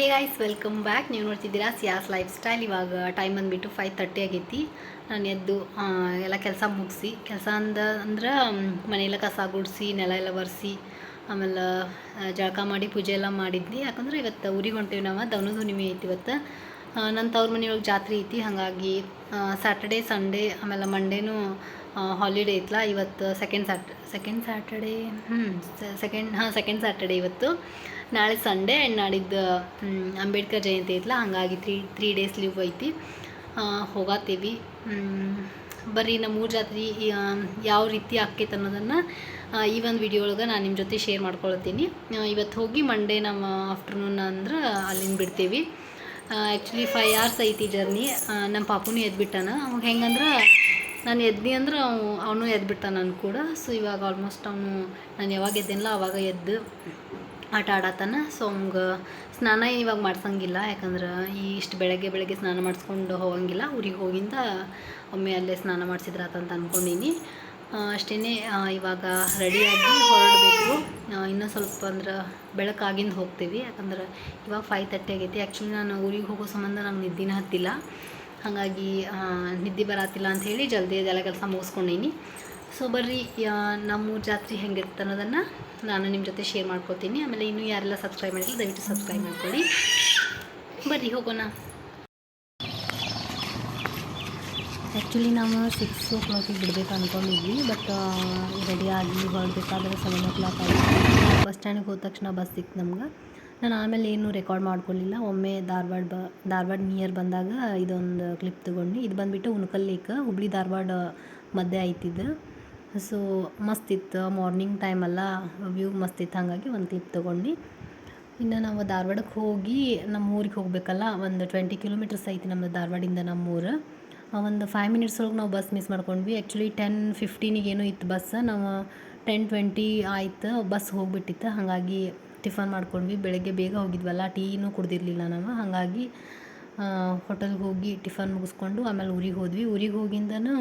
Hey guys welcome back ನೀವು ನೋಡ್ತಿದ್ದೀರಾ Ciaz lifestyle ಇವಾಗ ಟೈಮ್ ಬಂದುಬಿಟ್ಟು ಫೈವ್ ತರ್ಟಿ ಆಗೈತಿ. ನಾನು ಎದ್ದು ಎಲ್ಲ ಕೆಲಸ ಮುಗಿಸಿ, ಕೆಲಸ ಅಂದ, ಅಂದ್ರೆ ಮನೆಯೆಲ್ಲ ಕಸ ಗುಡಿಸಿ, ನೆಲ ಎಲ್ಲ ಒರೆಸಿ, ಆಮೇಲೆ ಜಳಕ ಮಾಡಿ ಪೂಜೆ ಎಲ್ಲ ಮಾಡಿದ್ನಿ. ಯಾಕಂದ್ರೆ ಇವತ್ತು ಊರಿಗೆ ಹೊಂಟೀವಿ ನಾವು ದವನದ ಹುಣ್ಣಿಮೆ ಐತಿ ಇವತ್ತು. ನನ್ನ ತವ್ರ ಮನೆಯೊಳಗೆ ಜಾತ್ರೆ ಐತಿ. ಹಾಗಾಗಿ ಸ್ಯಾಟರ್ಡೇ ಸಂಡೇ ಆಮೇಲೆ ಮಂಡೇನೂ ಹಾಲಿಡೇ ಐತಲ್ಲ ಇವತ್ತು ಸೆಕೆಂಡ್ ಸ್ಯಾಟ್ ಸೆಕೆಂಡ್ ಸ್ಯಾಟರ್ಡೇ ಹ್ಞೂ ಸೆಕೆಂಡ್ ಹಾಂ ಸೆಕೆಂಡ್ ಸ್ಯಾಟರ್ಡೇ ಇವತ್ತು. ನಾಳೆ ಸಂಡೇ ಆ್ಯಂಡ್ ನಾಡಿದ್ದು ಅಂಬೇಡ್ಕರ್ ಜಯಂತಿ ಐತಲ್ಲ, ಹಾಗಾಗಿ ತ್ರೀ ತ್ರೀ ಡೇಸ್ ಲೀವ್ ಐತಿ. ಹೋಗತ್ತೀವಿ ಬರ್ರಿ ನಮ್ಮ ಮೂರು ಜಾತ್ರೆ ಯಾವ ರೀತಿ ಆಕೈತೆ ಅನ್ನೋದನ್ನು ಈ ಒಂದು ವಿಡಿಯೋ ಒಳಗೆ ನಾನು ನಿಮ್ಮ ಜೊತೆ ಶೇರ್ ಮಾಡ್ಕೊಳ್ತೀನಿ. ಇವತ್ತು ಹೋಗಿ ಮಂಡೇ ನಮ್ಮ ಆಫ್ಟರ್ನೂನ್ ಅಂದ್ರೆ ಅಲ್ಲಿಂದ ಬಿಡ್ತೀವಿ. ಆ್ಯಕ್ಚುಲಿ ಫೈವ್ ಅವರ್ಸ್ ಐತಿ ಜರ್ನಿ ನಮ್ಮ ಪಾಪುನೂ ಎದ್ಬಿಟ್ಟಾನ. ಅವಾಗ ಹೆಂಗಂದ್ರೆ, ನಾನು ಎದ್ನಿ ಅಂದ್ರೆ ಅವು, ಅವನು ಎದ್ಬಿಟ್ಟ ನಾನು ಕೂಡ ಸೊ ಇವಾಗ ಆಲ್ಮೋಸ್ಟ್ ಅವನು, ನಾನು ಯಾವಾಗ ಎದ್ದೇನಲ್ಲ ಅವಾಗ ಎದ್ದು ಆಟ ಆಡತ್ತಾನ ಸೊ ಹಂಗೆ ಸ್ನಾನ ಇವಾಗ ಮಾಡ್ಸಂಗಿಲ್ಲ. ಯಾಕಂದ್ರೆ ಈ ಇಷ್ಟು ಬೆಳಗ್ಗೆ ಬೆಳಗ್ಗೆ ಸ್ನಾನ ಮಾಡಿಸ್ಕೊಂಡು ಹೋಗಂಗಿಲ್ಲ. ಊರಿಗೆ ಹೋಗಿಂದ ಒಮ್ಮೆ ಅಲ್ಲೇ ಸ್ನಾನ ಮಾಡಿಸಿದ್ರಾತಂತ ಅಂದ್ಕೊಂಡೀನಿ ಅಷ್ಟೇ ಇವಾಗ ರೆಡಿಯಾಗಿ ಹೊರಡಬೇಕು. ಇನ್ನೂ ಸ್ವಲ್ಪ ಅಂದ್ರೆ ಬೆಳಕಾಗಿಂದ ಹೋಗ್ತೀವಿ. ಯಾಕಂದ್ರೆ ಇವಾಗ ಫೈವ್ ತರ್ಟಿ ಆಗೈತಿ. ಆ್ಯಕ್ಚುಲಿ ನಾನು ಊರಿಗೆ ಹೋಗೋ ಸಂಬಂಧ ನಂಗೆ ನಿದ್ದಿನ ಹತ್ತಿಲ್ಲ. ಹಾಗಾಗಿ ನಿದ್ದೆ ಬರತ್ತಿಲ್ಲ ಅಂತ ಹೇಳಿ ಜಲ್ದಿ ಅದೆಲ್ಲ ಕೆಲಸ ಮುಗಿಸ್ಕೊಂಡೀನಿ. ಸೊ ಬರ್ರಿ ನಮ್ಮೂರ ಜಾತ್ರೆ ಹೆಂಗಿರುತ್ತೆ ಅನ್ನೋದನ್ನು ನಾನು ನಿಮ್ಮ ಜೊತೆ ಶೇರ್ ಮಾಡ್ಕೊತೀನಿ. ಆಮೇಲೆ ಇನ್ನೂ ಯಾರೆಲ್ಲ ಸಬ್ಸ್ಕ್ರೈಬ್ ಮಾಡಿಲ್ಲ, ದಯವಿಟ್ಟು ಸಬ್ಸ್ಕ್ರೈಬ್ ಮಾಡ್ಕೊಳ್ಳಿ ಬರ್ರಿ, ಹೋಗೋಣ. ಆ್ಯಕ್ಚುಲಿ ನಾವು ಸಿಕ್ಸ್ ಓ ಕ್ಲಾಕಿಗೆ ಬಿಡಬೇಕು ಅಂದ್ಕೊಂಡಿದ್ವಿ ಬಟ್ ರೆಡಿ ಆಗಿ ಹೊರಡಬೇಕಾದ್ರೆ ಸೆವೆನ್ ಓ ಕ್ಲಾಕ್ ಬಸ್ ಸ್ಟ್ಯಾಂಡಿಗೆ ಹೋದ ತಕ್ಷಣ ಬಸ್ ಸಿಕ್ತು ನಮ್ಗೆ. ನಾನು ಆಮೇಲೆ ಏನೂ ರೆಕಾರ್ಡ್ ಮಾಡ್ಕೊಳ್ಳಿಲ್ಲ ಒಮ್ಮೆ ಧಾರವಾಡ ಬ, ಧಾರವಾಡ ನಿಯರ್ ಬಂದಾಗ ಇದೊಂದು ಕ್ಲಿಪ್ ತೊಗೊಂಡು, ಇದು ಬಂದುಬಿಟ್ಟು ಉಣಕಲ್ ಲೇಕ್ ಹುಬ್ಳಿ ಧಾರವಾಡ ಮಧ್ಯೆ ಐತಿದ್ದು ಸೊ ಮಸ್ತಿತ್ತು ಮಾರ್ನಿಂಗ್ ಟೈಮಲ್ಲ ವ್ಯೂ ಮಸ್ತಿತ್ತು. ಹಾಗಾಗಿ ಒಂದು ಟಿಪ್ ತೊಗೊಂಡು. ಇನ್ನು ನಾವು ಧಾರವಾಡಕ್ಕೆ ಹೋಗಿ ನಮ್ಮ ಊರಿಗೆ ಹೋಗಬೇಕಲ್ಲ, ಒಂದು ಟ್ವೆಂಟಿ ಕಿಲೋಮೀಟರ್ಸ್ ಐತಿ ನಮ್ಮದು ಧಾರವಾಡಿಂದ ನಮ್ಮೂರು. ಒಂದು ಫೈವ್ ಮಿನಿಟ್ಸ್ ಒಳಗೆ ನಾವು ಬಸ್ ಮಿಸ್ ಮಾಡ್ಕೊಂಡ್ವಿ. ಆ್ಯಕ್ಚುಲಿ ಟೆನ್ ಫಿಫ್ಟೀನಿಗೆ ಏನೋ ಇತ್ತು ಬಸ್ ನಾವು ಟೆನ್ ಟ್ವೆಂಟಿ ಆಯ್ತು ಬಸ್ ಹೋಗಿಬಿಟ್ಟಿತ್ತು. ಹಾಗಾಗಿ ಟಿಫನ್ ಮಾಡ್ಕೊಂಡ್ವಿ. ಬೆಳಗ್ಗೆ ಬೇಗ ಹೋಗಿದ್ವಲ್ಲ, ಟೀನೂ ಕುಡ್ದಿರಲಿಲ್ಲ ನಾವು. ಹಾಗಾಗಿ ಹೋಟೆಲ್ಗೆ ಹೋಗಿ ಟಿಫನ್ ಮುಗಿಸ್ಕೊಂಡು ಆಮೇಲೆ ಊರಿಗೆ ಹೋದ್ವಿ. ಊರಿಗೆ ಹೋಗಿಂದನೂ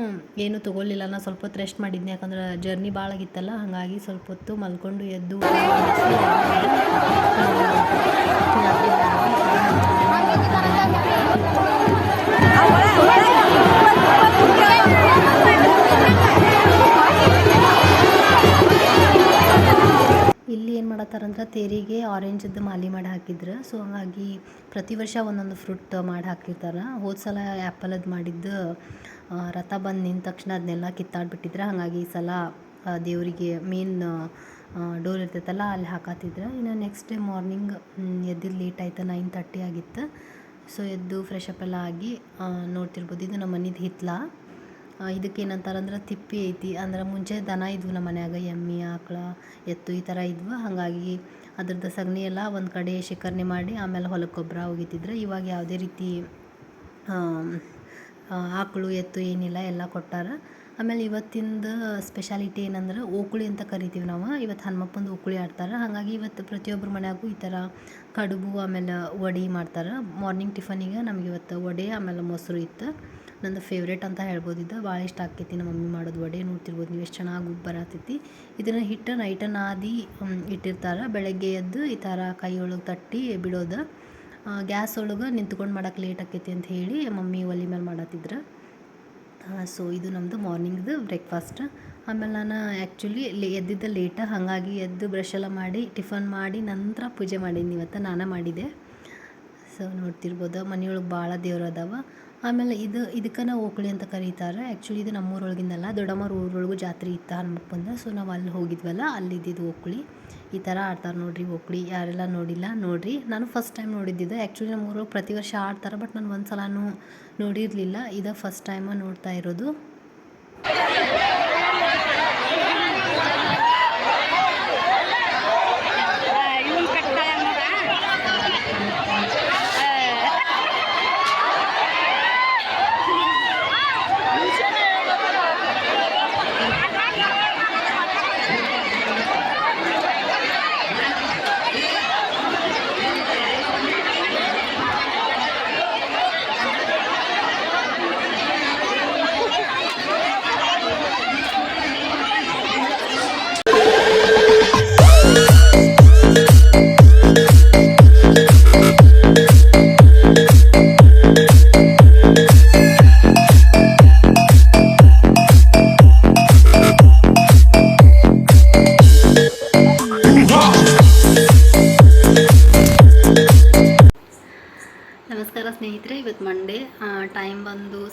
ಏನೂ ತೊಗೊಳ್ಳಿಲ್ಲ ನಾನು ಸ್ವಲ್ಪ ಹೊತ್ತು ರೆಸ್ಟ್ ಮಾಡಿದ್ನಿ. ಯಾಕಂದ್ರೆ ಜರ್ನಿ ಭಾಳ ಆಗಿತ್ತಲ್ಲ ಹಾಗಾಗಿ ಸ್ವಲ್ಪ ಹೊತ್ತು ಮಲ್ಕೊಂಡು ಎದ್ದು ತೇರಿಗೆ ಆರೆಂಜದ್ದು ಮಾಲಿ ಮಾಡಿ ಹಾಕಿದ್ರು. ಸೊ ಹಾಗಾಗಿ ಪ್ರತಿ ವರ್ಷ ಒಂದೊಂದು ಫ್ರೂಟ್ ಮಾಡಿ ಹಾಕಿರ್ತಾರೆ. ಹೋದ ಸಲ ಆ್ಯಪಲದ್ದು ಮಾಡಿದ್ದು ರಥ ಬಂದು ನಿಂತ ತಕ್ಷಣ ಅದನ್ನೆಲ್ಲ ಕಿತ್ತಾಡ್ಬಿಟ್ಟಿದ್ರೆ. ಹಾಗಾಗಿ ಈ ಸಲ ದೇವರಿಗೆ ಮೇನ್ ಡೋರ್ ಇರ್ತೈತಲ್ಲ, ಅಲ್ಲಿ ಹಾಕತ್ತಿದ್ರು. ಇನ್ನು ನೆಕ್ಸ್ಟ್ ಡೇ ಮಾರ್ನಿಂಗ್ ಎದ್ದಿದ್ದು ಲೇಟ್ ಆಯಿತು ನೈನ್ ತರ್ಟಿ ಆಗಿತ್ತು. ಸೊ ಎದ್ದು ಫ್ರೆಶ್ ಅಪ್ ಎಲ್ಲ ಆಗಿ ನೋಡ್ತಿರ್ಬೋದು. ಇದು ನಮ್ಮ ಮನೆದು ಹಿತ್ಲ. ಆ, ಇದಕ್ಕೆ ಏನಂತಾರಂದ್ರೆ ತಿಪ್ಪಿ ಐತಿ. ಅಂದ್ರೆ ಮುಂಚೆ ದನ ಇದ್ವು ನಮ್ಮ ಮನ್ಯಾಗ ಎಮ್ಮೆ ಆಕಳ ಎತ್ತು ಈ ಥರ ಇದ್ವು. ಹಾಗಾಗಿ ಅದ್ರದ್ದು ಸಗಣಿ ಎಲ್ಲ ಒಂದು ಕಡೆ ಶೇಖರಣೆ ಮಾಡಿ ಆಮೇಲೆ ಹೊಲಕ್ಕೆ ಗೊಬ್ಬರ ಒಗಿತಿದ್ರು ಇವಾಗ ಯಾವುದೇ ರೀತಿ ಆಕಳು ಎತ್ತು ಏನಿಲ್ಲ ಎಲ್ಲ ಕೊಟ್ಟಾರ. ಆಮೇಲೆ ಇವತ್ತಿಂದ ಸ್ಪೆಷಾಲಿಟಿ ಏನಂದ್ರೆ ಓಕುಳಿ ಅಂತ ಕರಿತೀವಿ ನಾವು. ಇವತ್ತು ಹನುಮಪ್ಪಂದು ಓಕುಳಿ ಆಡ್ತಾರೆ. ಹಾಗಾಗಿ ಇವತ್ತು ಪ್ರತಿಯೊಬ್ಬರ ಮನೆಯಾಗೂ ಈ ಥರ ಕಡುಬು ಆಮೇಲೆ ವಡೆ ಮಾಡ್ತಾರೆ. ಮಾರ್ನಿಂಗ್ ಟಿಫನಿಗೆ ನಮ್ಗೆ ಇವತ್ತು ವಡೆ ಆಮೇಲೆ ಮೊಸರು ಇತ್ತು. ನಂದು ಫೇವ್ರೇಟ್ ಅಂತ ಹೇಳ್ಬೋದು. ಇದು ಭಾಳ ಇಷ್ಟ ಆಕೈತಿ ನಮ್ಮ ಮಮ್ಮಿ ಮಾಡೋದು ವಡೆ ನೋಡ್ತಿರ್ಬೋದು. ನೀವು ಎಷ್ಟು ಚೆನ್ನಾಗಿ ಉಪ್ಪು ಬರತೈತಿ. ಇದನ್ನು ಹಿಟ್ಟು ನೈಟ ಹ್ಮ್, ಇಟ್ಟಿರ್ತಾರೆ. ಬೆಳಗ್ಗೆ ಎದ್ದು ಈ ಥರ ಕೈ ಒಳಗೆ ತಟ್ಟಿ ಬಿಡೋದು. ಗ್ಯಾಸ್ ಒಳಗೆ ನಿಂತ್ಕೊಂಡು ಮಾಡಕ್ಕೆ ಲೇಟ್ ಆಕೈತಿ ಅಂತ ಹೇಳಿ ಮಮ್ಮಿ ಒಲೆ ಮೇಲೆ ಮಾಡತ್ತಿದ್ರು. ಸೊ ಇದು ನಮ್ಮದು ಮಾರ್ನಿಂಗ್ದು ಬ್ರೇಕ್ಫಾಸ್ಟ್ ಆಮೇಲೆ ನಾನು ಆ್ಯಕ್ಚುಲಿ ಎದ್ದಿದ್ದ ಲೇಟ ಹಾಗಾಗಿ ಎದ್ದು ಬ್ರಷ್ ಎಲ್ಲ ಮಾಡಿ ಟಿಫನ್ ಮಾಡಿ ನಂತರ ಪೂಜೆ ಮಾಡೀನಿ. ಇವತ್ತು ನಾನು ಮಾಡಿದೆ. ಸೊ ನೋಡ್ತಿರ್ಬೋದು. ಮನೆಯೊಳಗೆ ಭಾಳ ದೇವ್ರು ಅದಾವ. ಆಮೇಲೆ ಇದು ಇದಕ್ಕೆ ಓಕಳಿ ಅಂತ ಕರೀತಾರೆ. ಆ್ಯಕ್ಚುಲಿ ಇದು ನಮ್ಮೂರೊಳಗಿಂದಲ್ಲ ದೊಡ್ಡಮ್ಮರ ಊರೊಳಗೂ ಜಾತ್ರೆ ಇತ್ತು ಬಂದ. ಸೊ ನಾವು ಅಲ್ಲಿ ಹೋಗಿದ್ವಲ್ಲ, ಅಲ್ಲಿದ್ದಿದ್ದು ಓಕಳಿ ಈ ಥರ ಆಡ್ತಾರೆ ನೋಡಿರಿ ಓಕಳಿ ಯಾರೆಲ್ಲ ನೋಡಿಲ್ಲ ನೋಡಿರಿ. ನಾನು ಫಸ್ಟ್ ಟೈಮ್ ನೋಡಿದ್ದಿದ್ದು. ಆ್ಯಕ್ಚುಲಿ ನಮ್ಮ ಊರೊಳಗೆ ಪ್ರತಿ ವರ್ಷ ಆಡ್ತಾರೆ ಬಟ್ ನಾನು ಒಂದು ಸಲನೂ ನೋಡಿರಲಿಲ್ಲ. ಇದು ಫಸ್ಟ್ ಟೈಮ ನೋಡ್ತಾ ಇರೋದು.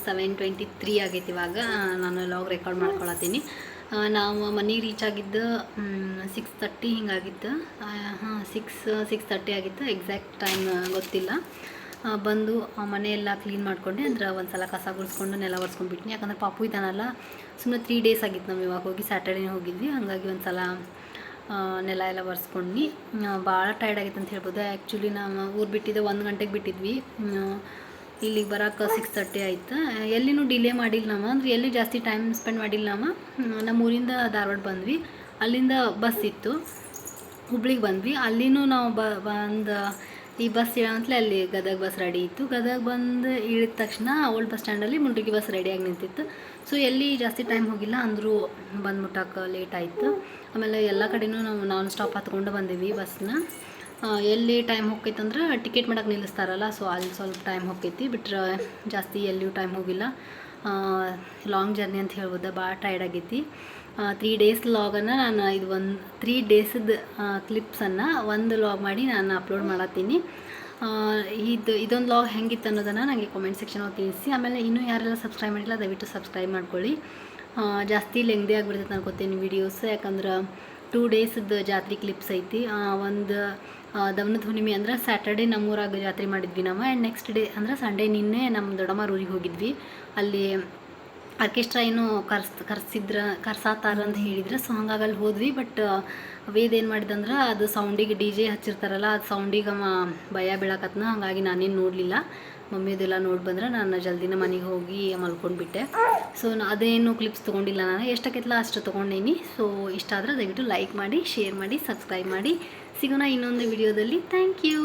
ಸೆವೆನ್ ಟ್ವೆಂಟಿ ತ್ರೀ ಆಗೈತೆ ಇವಾಗ. ನಾನು ಲಾಗ್ ರೆಕಾರ್ಡ್ ಮಾಡ್ಕೊಳತ್ತೀನಿ. ನಾವು ಮನೆಗೆ ರೀಚ್ ಆಗಿದ್ದು ಸಿಕ್ಸ್ ತರ್ಟಿ ಹಿಂಗಾಗಿತ್ತು. ಹಾಂ ಸಿಕ್ಸ್ ಸಿಕ್ಸ್ ತರ್ಟಿ ಆಗಿತ್ತು. ಎಕ್ಸಾಕ್ಟ್ ಟೈಮ್ ಗೊತ್ತಿಲ್ಲ. ಬಂದು ಮನೆಯೆಲ್ಲ ಮನೆ ಕ್ಲೀನ್ ಮಾಡ್ಕೊಂಡೆ. ಅಂದ್ರೆ ಒಂದು ಸಲ ಕಸ ಗುಡಿಸ್ಕೊಂಡು ನೆಲ ಒರೆಸ್ಕೊಂಡ್ಬಿಟ್ನಿ ಯಾಕಂದ್ರೆ ಪಾಪು ಇದ್ದಾನಲ್ಲ ಸುಮ್ಮನೆ ತ್ರೀ ಡೇಸ್ ಆಗಿತ್ತು ನಾವು ಇವಾಗ ಹೋಗಿ ಸ್ಯಾಟರ್ಡೇನೇ ಹೋಗಿದ್ವಿ. ಹಾಗಾಗಿ ಒಂದು ಸಲ ನೆಲ ಎಲ್ಲ ಒರೆಸ್ಕೊಂಡ್ವಿ ಭಾಳ ಟೈರ್ಡ್ ಆಗಿತ್ತು ಅಂತ ಹೇಳ್ಬೋದು. ಆ್ಯಕ್ಚುಲಿ ನಾವು ಊರು ಬಿಟ್ಟಿದ್ದೆ ಒಂದು ಗಂಟೆಗೆ ಬಿಟ್ಟಿದ್ವಿ. ಇಲ್ಲಿಗೆ ಬರೋಕೆ ಸಿಕ್ಸ್ ತರ್ಟಿ ಆಯ್ತು? ಎಲ್ಲಿನೂ ಡಿಲೇ ಮಾಡಿಲ್ಲ ನಾವು ಅಂದ್ರೆ ಎಲ್ಲಿ ಜಾಸ್ತಿ ಟೈಮ್ ಸ್ಪೆಂಡ್ ಮಾಡಿಲ್ಲ ನಾವು ಹ್ಮ್, ನಮ್ಮ ಊರಿಂದ ಧಾರವಾಡ ಬಂದ್ವಿ. ಅಲ್ಲಿಂದ ಬಸ್ ಇತ್ತು. ಹುಬ್ಳಿಗೆ ಬಂದ್ವಿ. ಅಲ್ಲಿನೂ ನಾವು ಬ ಬಂದು ಈ ಬಸ್ ಇಳಂತಲೇ ಅಲ್ಲಿ ಗದಗ ಬಸ್ ರೆಡಿ ಇತ್ತು. ಗದಗ ಬಂದು ಇಳಿದ ತಕ್ಷಣ ಓಲ್ಡ್ ಬಸ್ ಸ್ಟ್ಯಾಂಡಲ್ಲಿ ಮುಂಡುಗಿ ಬಸ್ ರೆಡಿಯಾಗಿ ನಿಂತಿತ್ತು. ಸೊ ಎಲ್ಲಿ ಜಾಸ್ತಿ ಟೈಮ್ ಹೋಗಿಲ್ಲ ಅಂದರೂ ಬಂದು ಮುಟ್ಟಕ್ಕೆ ಲೇಟ್ ಆಯಿತು. ಆಮೇಲೆ ಎಲ್ಲ ಕಡೆನೂ ನಾವು ನಾನ್ ಸ್ಟಾಪ್ ಹತ್ಕೊಂಡು ಬಂದೀವಿ ಬಸ್ನ ಎಲ್ಲಿ ಟೈಮ್ ಹೋಗ್ತೈತೆ ಅಂದ್ರೆ ಟಿಕೆಟ್ ಮಾಡಕ್ಕೆ ನಿಲ್ಲಿಸ್ತಾರಲ್ಲ ಸೊ ಅಲ್ಲಿ ಸ್ವಲ್ಪ ಟೈಮ್ ಹೋಗ್ತೈತಿ. ಬಿಟ್ರೆ ಜಾಸ್ತಿ ಎಲ್ಲಿಯೂ ಟೈಮ್ ಹೋಗಿಲ್ಲ. ಲಾಂಗ್ ಜರ್ನಿ ಅಂತ ಹೇಳ್ಬೋದು ಭಾಳ ಟೈರ್ಡ್ ಆಗೈತಿ. ತ್ರೀ ಡೇಸ್ ಲಾಗನ್ನು ನಾನು ಇದು ಒಂದು ತ್ರೀ ಡೇಸದ ಕ್ಲಿಪ್ಸನ್ನು ಒಂದು ಲಾಗ್ ಮಾಡಿ ನಾನು ಅಪ್ಲೋಡ್ ಮಾಡತ್ತೀನಿ. ಇದು, ಇದೊಂದು ಲಾಗ್ ಹೆಂಗಿತ್ತು ಅನ್ನೋದನ್ನು ನನಗೆ ಕಾಮೆಂಟ್ ಸೆಕ್ಷನ್ ತಿಳಿಸಿ. ಆಮೇಲೆ ಇನ್ನೂ ಯಾರೆಲ್ಲ ಸಬ್ಸ್ಕ್ರೈಬ್ ಮಾಡಿಲ್ಲ, ದಯವಿಟ್ಟು ಸಬ್ಸ್ಕ್ರೈಬ್ ಮಾಡ್ಕೊಳ್ಳಿ. ಜಾಸ್ತಿ ಲೆಂಗ್ದಿ ಆಗಿಬಿಡ್ತೈತೆ ಅನ್ಕೋತೀನಿ ವೀಡಿಯೋಸ್ ಯಾಕಂದ್ರೆ ಟೂ ಡೇಸದ್ದು ಜಾತ್ರೆ ಕ್ಲಿಪ್ಸ್ ಐತಿ. ಒಂದು ದವನದ ಹುಣ್ಣಿಮೆ ಅಂದ್ರೆ ಸ್ಯಾಟರ್ಡೆ ನಮ್ಮೂರಾಗ ಜಾತ್ರೆ ಮಾಡಿದ್ವಿ ನಾವು ಆ್ಯಂಡ್ ನೆಕ್ಸ್ಟ್ ಡೇ ಅಂದ್ರೆ ಸಂಡೇ ನಿನ್ನೆ ನಮ್ಮ ದೊಡ್ಡಮ್ಮ ಊರಿಗೆ ಹೋಗಿದ್ವಿ. ಅಲ್ಲಿ ಆರ್ಕೆಸ್ಟ್ರಾ ಏನು ಕರ್ಸ್, ಕರ್ಸಿದ್ರ, ಕರ್ಸಾತಾರ ಅಂತ ಹೇಳಿದ್ರೆ. ಸೊ ಹಂಗಾಗಿ ಅಲ್ಲಿ ಹೋದ್ವಿ ಬಟ್ ವೇದ್ ಏನು ಮಾಡಿದಂದ್ರೆ ಅದು ಸೌಂಡಿಗೆ ಡಿ ಜೆ ಹಚ್ಚಿರ್ತಾರಲ್ಲ, ಅದು ಸೌಂಡಿಗೆ ಅವ ಭಯ ಬೀಳಕತ್ನ. ಹಾಗಾಗಿ ನಾನೇನು ನೋಡಲಿಲ್ಲ. ಮಮ್ಮಿದೆಲ್ಲ ನೋಡಿ ಬಂದ್ರೆ ನಾನು ಜಲ್ದಿನ ಮನೆಗೆ ಹೋಗಿ ಮಲ್ಕೊಂಡ್ಬಿಟ್ಟೆ ಸೊ ಅದೇನು ಕ್ಲಿಪ್ಸ್ ತೊಗೊಂಡಿಲ್ಲ ನಾನು. ಎಷ್ಟಕ್ಕೆಲ್ಲ ಅಷ್ಟು ತೊಗೊಂಡೀನಿ. ಸೊ ಇಷ್ಟ ಆದರೆ ದಯವಿಟ್ಟು ಲೈಕ್ ಮಾಡಿ ಶೇರ್ ಮಾಡಿ ಸಬ್ಸ್ಕ್ರೈಬ್ ಮಾಡಿ. ಸಿಗೋಣ ಇನ್ನೊಂದು ವಿಡಿಯೋದಲ್ಲಿ. Thank you